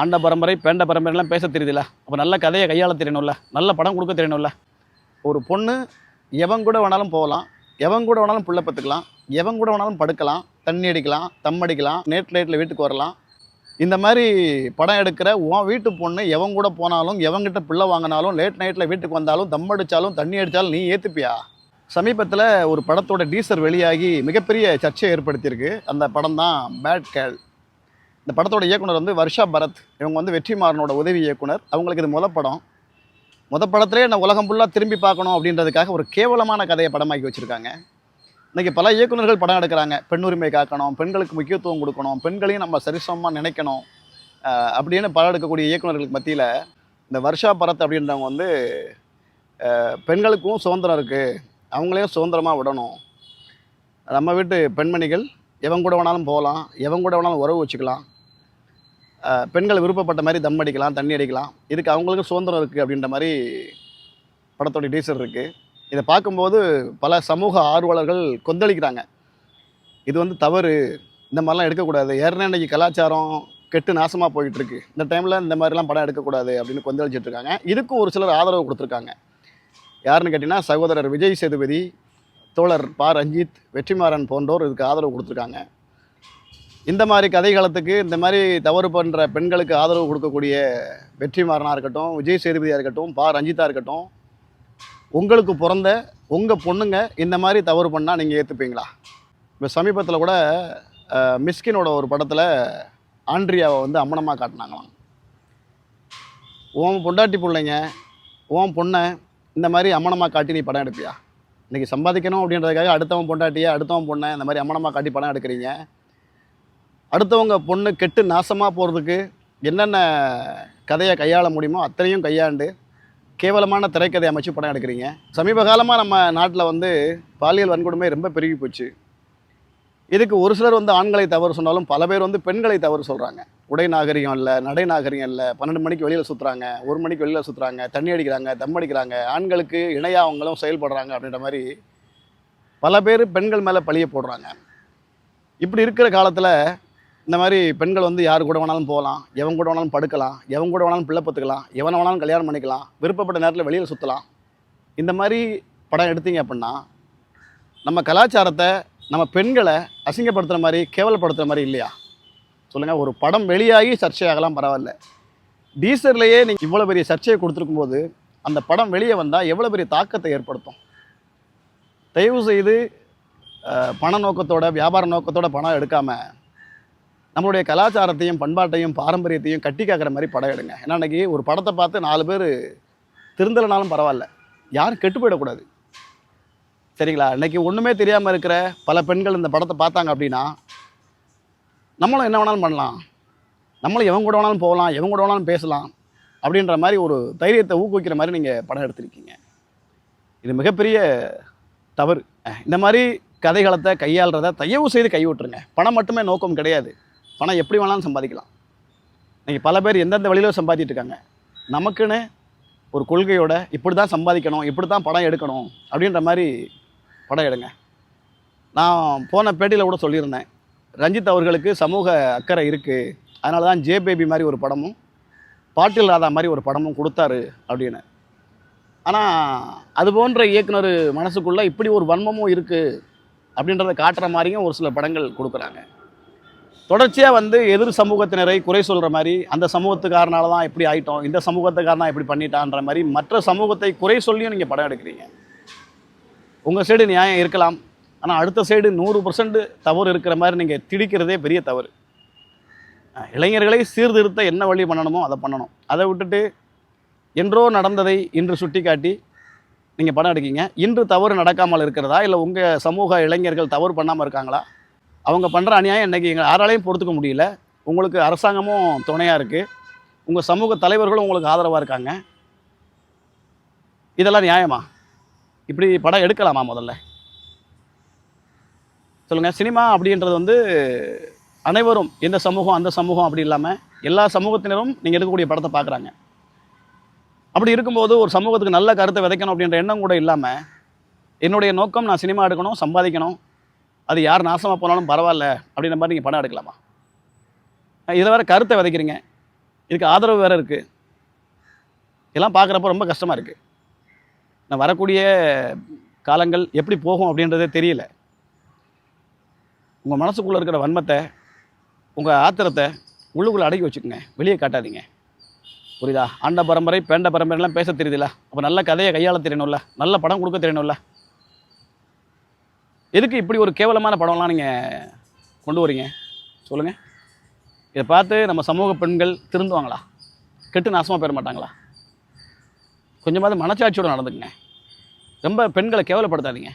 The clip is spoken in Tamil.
ஆண்ட பரம்பரை பேண்ட பரம்பரைலாம் பேச தெரியுதுல்ல அப்போ நல்ல கதையை கையாள தெரியணும்ல. நல்ல படம் கொடுக்க தெரியணும்ல. ஒரு பொண்ணு எவன் கூட வேணாலும் போகலாம். எவன் கூட வேணாலும் புள்ள பத்துக்கலாம். எவன் கூட வேணாலும் படுக்கலாம். தண்ணி அடிக்கலாம் தம் அடிக்கலாம் நேட் லைட்டில் வீட்டுக்கு வரலாம். இந்த மாதிரி படம் எடுக்கிற உன் வீட்டு பொண்ணு எவன் கூட போனாலும் எவன்கிட்ட பிள்ளை வாங்கினாலும் லேட் நைட்டில் வீட்டுக்கு வந்தாலும் தம் அடித்தாலும் தண்ணி அடித்தாலும் நீ ஏற்றுப்பியா சமீபத்தில் ஒரு படத்தோட டீசர் வெளியாகி மிகப்பெரிய சர்ச்சையை ஏற்படுத்தியிருக்கு. அந்த படம் தான் பேட் கேள் இந்த படத்தோட இயக்குனர் வந்து வர்ஷா பரத். இவங்க வந்து வெற்றிமாறனோட உதவி இயக்குனர். அவங்களுக்கு இது முத படம். முத படத்திலே நான் உலகம் ஃபுல்லாக திரும்பி பார்க்கணும் அப்படின்றதுக்காக ஒரு கேவலமான கதையை படமாக்கி வச்சுருக்காங்க. இன்றைக்கி பல இயக்குனர்கள் படம் எடுக்கிறாங்க. பெண் உரிமை காக்கணும் பெண்களுக்கு முக்கியத்துவம் கொடுக்கணும் பெண்களையும் நம்ம சரிசமமாக நினைக்கணும். அப்படின்னு படம் எடுக்கக்கூடிய இயக்குனர்களுக்கு மத்தியில் இந்த வருஷா பரத் அப்படின்றவங்க வந்து பெண்களுக்கும் சுதந்திரம் இருக்குது அவங்களையும் சுதந்திரமாக விடணும். நம்ம வீட்டு பெண்மணிகள் எவன் கூட வேணாலும் போகலாம் எவன் கூட வேணாலும் உறவு வச்சுக்கலாம். பெண்கள் விருப்பப்பட்ட மாதிரி தம் அடிக்கலாம் தண்ணி அடிக்கலாம். இதுக்கு அவங்களுக்கு சுதந்திரம் இருக்குது அப்படின்ற மாதிரி படத்தோடைய டீசர் இருக்குது இதை பார்க்கும்போது பல சமூக ஆர்வலர்கள் கொந்தளிக்கிறாங்க. இது வந்து தவறு. இந்த மாதிரிலாம் எடுக்கக்கூடாது. ஏற்கனவே இன்னைக்கு கலாச்சாரம் கெட்டு நாசமாக போயிட்டுருக்கு. இந்த டைமில் இந்த மாதிரிலாம் படம் எடுக்கக்கூடாது அப்படின்னு கொந்தளிச்சிட்ருக்காங்க இதுக்கும் ஒரு சிலர் ஆதரவு கொடுத்துருக்காங்க. யாருன்னு கேட்டிங்கன்னா சகோதரர் விஜய் சேதுபதி தோழர் பா. ரஞ்சித் வெற்றிமாறன் போன்றோர் இதுக்கு ஆதரவு கொடுத்துருக்காங்க. இந்த மாதிரி கதைகளத்துக்கு இந்த மாதிரி தவறு பண்ணுற பெண்களுக்கு ஆதரவு கொடுக்கக்கூடிய வெற்றிமாறனாக இருக்கட்டும் விஜய் சேதுபதியாக இருக்கட்டும் பா. ரஞ்சித்தாக இருக்கட்டும் உங்களுக்கு பிறந்த உங்கள் பொண்ணுங்க இந்த மாதிரி தவறு பண்ணால் நீங்கள் ஏற்றுப்பீங்களா இப்போ சமீபத்தில் கூட மிஸ்கினோட ஒரு படத்தில் ஆண்ட்ரியாவை வந்து அம்மனமாக காட்டினாங்களாம். உன் பொண்டாட்டி பிள்ளைங்க உன் பொண்ணை இந்த மாதிரி அம்மனமாக காட்டி நீ படம் எடுப்பியா? இன்றைக்கி சம்பாதிக்கணும் அப்படின்றதுக்காக அடுத்தவன் பொண்டாட்டியை அடுத்தவன் பொண்ணை இந்த மாதிரி அம்மனமாக காட்டி படம் எடுக்கிறீங்க. அடுத்தவங்க பொண்ணு கெட்டு நாசமாக போகிறதுக்கு என்னென்ன கதையை கையாள முடியுமோ அத்தனையும் கையாண்டு கேவலமான திரைக்கதை அமைச்சு படம் எடுக்கிறீங்க. சமீப காலமாக நம்ம நாட்டில் வந்து பாலியல் வன்கொடுமை ரொம்ப பெருகி போச்சு. இதுக்கு ஒரு சிலர் வந்து ஆண்களை தவறு சொன்னாலும் பல பேர் வந்து பெண்களை தவறு சொல்கிறாங்க உடை நாகரிகம் இல்லை நடை நாகரிகம் இல்லை பன்னெண்டு மணிக்கு வெளியில் சுற்றுறாங்க ஒரு மணிக்கு வெளியில் சுற்றுறாங்க தண்ணி அடிக்கிறாங்க தம் அடிக்கிறாங்க ஆண்களுக்கு இணையாக அவங்களும் செயல்படுறாங்க அப்படின்ற மாதிரி பல பேர் பெண்கள் மேலே பழிய போடுறாங்க. இப்படி இருக்கிற காலத்தில் இந்த மாதிரி பெண்கள் வந்து யார் கூட வேணாலும் போகலாம் எவன் கூட வேணாலும் படுக்கலாம் எவன் கூட வேணாலும் பிள்ளை பத்துக்கலாம் எவனை வேணாலும் கல்யாணம் பண்ணிக்கலாம் விருப்பப்பட்ட நேரத்தில் வெளியில் சுற்றலாம் இந்த மாதிரி படம் எடுத்தீங்க அப்படின்னா நம்ம கலாச்சாரத்தை நம்ம பெண்களை அசிங்கப்படுத்துகிற மாதிரி கேவலப்படுத்துகிற மாதிரி இல்லையா? சொல்லுங்கள் ஒரு படம் வெளியாகி சர்ச்சையாகலாம் பரவாயில்ல. டீசர்லேயே நீங்கள் இவ்வளோ பெரிய சர்ச்சையை கொடுத்துருக்கும் போது அந்த படம் வெளியே வந்தால் எவ்வளோ பெரிய தாக்கத்தை ஏற்படுத்தும்? தயவு செய்து பண நோக்கத்தோட வியாபார நோக்கத்தோட பணம் எடுக்காமல் நம்மளுடைய கலாச்சாரத்தையும் பண்பாட்டையும் பாரம்பரியத்தையும் கட்டி காக்கிற மாதிரி படம் எடுங்க. ஏன்னா அன்றைக்கி ஒரு படத்தை பார்த்து நாலு பேர் திருந்தலைனாலும் பரவாயில்ல. யாரும் கெட்டு போயிடக்கூடாது. சரிங்களா? இன்னைக்கு ஒன்றுமே தெரியாமல் இருக்கிற பல பெண்கள் இந்த படத்தை பார்த்தாங்க அப்படின்னா நம்மளும் என்ன வேணாலும் பண்ணலாம். நம்மளும் எவன் கூட வேணாலும் போகலாம் எவன் கூட வேணாலும் பேசலாம் அப்படின்ற மாதிரி ஒரு தைரியத்தை ஊக்குவிக்கிற மாதிரி நீங்கள் படம் எடுத்திருக்கீங்க. இது மிகப்பெரிய தவறு. இந்த மாதிரி கதைகளத்தை கையாளுறத தயவு செய்து கைவிட்டுருங்க. பணம் மட்டுமே நோக்கம் கிடையாது. பணம் எப்படி வேணாலும் சம்பாதிக்கலாம். இன்றைக்கி பல பேர் எந்தெந்த வழியில சம்பாதிட்டு இருக்காங்க. நமக்குன்னு ஒரு கொள்கையோட இப்படி தான் சம்பாதிக்கணும் இப்படி தான் படம் எடுக்கணும் அப்படின்ற மாதிரி படம் எடுங்க. நான் போன பேட்டியில் கூட சொல்லியிருந்தேன். ரஞ்சித் அவர்களுக்கு சமூக அக்கறை இருக்குது அதனால தான் ஜே பேபி மாதிரி ஒரு படமும் பாட்டில் ராதா மாதிரி ஒரு படமும் கொடுத்தாரு அப்படின்னு. ஆனால் அது போன்ற இயக்குனர் மனசுக்குள்ளே இப்படி ஒரு வன்மமும் இருக்குது அப்படின்றத காட்டுற மாதிரியும் ஒரு சில படங்கள் கொடுக்குறாங்க. தொடர்ச்சியாக வந்து எதிர் சமூகத்தினரை குறை சொல்கிற மாதிரி அந்த சமூகத்துக்காரனால தான் இப்படி ஆகிட்டோம் இந்த சமூகத்துக்காரன் தான் இப்படி பண்ணிட்டான்ற மாதிரி மற்ற சமூகத்தை குறை சொல்லியும் நீங்கள் படம் எடுக்கிறீங்க. உங்கள் சைடு நியாயம் இருக்கலாம் ஆனால் அடுத்த சைடு நூறு பர்சன்ட் தவறு இருக்கிற மாதிரி நீங்கள் திடிக்கிறதே பெரிய தவறு. இளைஞர்களை சீர்திருத்த என்ன வழி பண்ணணுமோ அதை பண்ணணும். அதை விட்டுட்டு என்றோ நடந்ததை இன்று சுட்டிக்காட்டி நீங்கள் படம் எடுக்கீங்க. இன்று தவறு நடக்காமல் இருக்கிறதா? இல்லை உங்கள் சமூக இளைஞர்கள் தவறு பண்ணாமல் இருக்காங்களா? அவங்க பண்ணுற அநியாயம் இன்றைக்கி எங்கள் யாராலையும் பொறுத்துக்க முடியல. உங்களுக்கு அரசாங்கமும் துணையாக இருக்குது உங்கள் சமூக தலைவர்களும் உங்களுக்கு ஆதரவாக இருக்காங்க. இதெல்லாம் நியாயமா? இப்படி படம் எடுக்கலாமா முதல்ல? சொல்லுங்கள் சினிமா அப்படின்றது வந்து அனைவரும் எந்த சமூகம் அந்த சமூகம் அப்படி இல்லாமல் எல்லா சமூகத்தினரும் நீங்கள் எடுக்கக்கூடிய படத்தை பார்க்குறாங்க அப்படி இருக்கும்போது ஒரு சமூகத்துக்கு நல்ல கருத்தை விதைக்கணும் அப்படின்ற எண்ணம் கூட இல்லாமல் என்னுடைய நோக்கம் நான் சினிமா எடுக்கணும் சம்பாதிக்கணும். அது யார் நாசமாக போனாலும் பரவாயில்ல அப்படின்ற மாதிரி நீங்கள் பணம் எடுக்கலாமா? இதை வேறு கருத்தை விதைக்கிறீங்க. இதுக்கு ஆதரவு வேறு இருக்குது இதெல்லாம் பார்க்குறப்ப ரொம்ப கஷ்டமாக இருக்குது நான் வரக்கூடிய காலங்கள் எப்படி போகும் அப்படின்றதே தெரியல. உங்கள் மனசுக்குள்ளே இருக்கிற வன்மத்தை உங்கள் ஆத்திரத்தை உள்ளுக்குள்ளே அடக்கி வச்சுக்கோங்க. வெளியே காட்டாதீங்க. புரியுதா? ஆண்ட பரம்பரை பேண்ட பரம்பரைலாம் பேச தெரியுதுல்ல. அப்போ நல்ல கதையை கையாள தெரியணும்ல. நல்ல படம் கொடுக்க தெரியணும்ல. எதுக்கு இப்படி ஒரு கேவலமான படம்லாம் நீங்கள் கொண்டு வரீங்க? சொல்லுங்கள் இதை பார்த்து நம்ம சமூக பெண்கள் திருந்துவாங்களா? கெட்டு நாசமாக போயிட மாட்டாங்களா? கொஞ்சமாவது மனச்சாட்சியோட நடந்துக்குங்க. ரொம்ப பெண்களை கேவலப்படுத்தாதீங்க.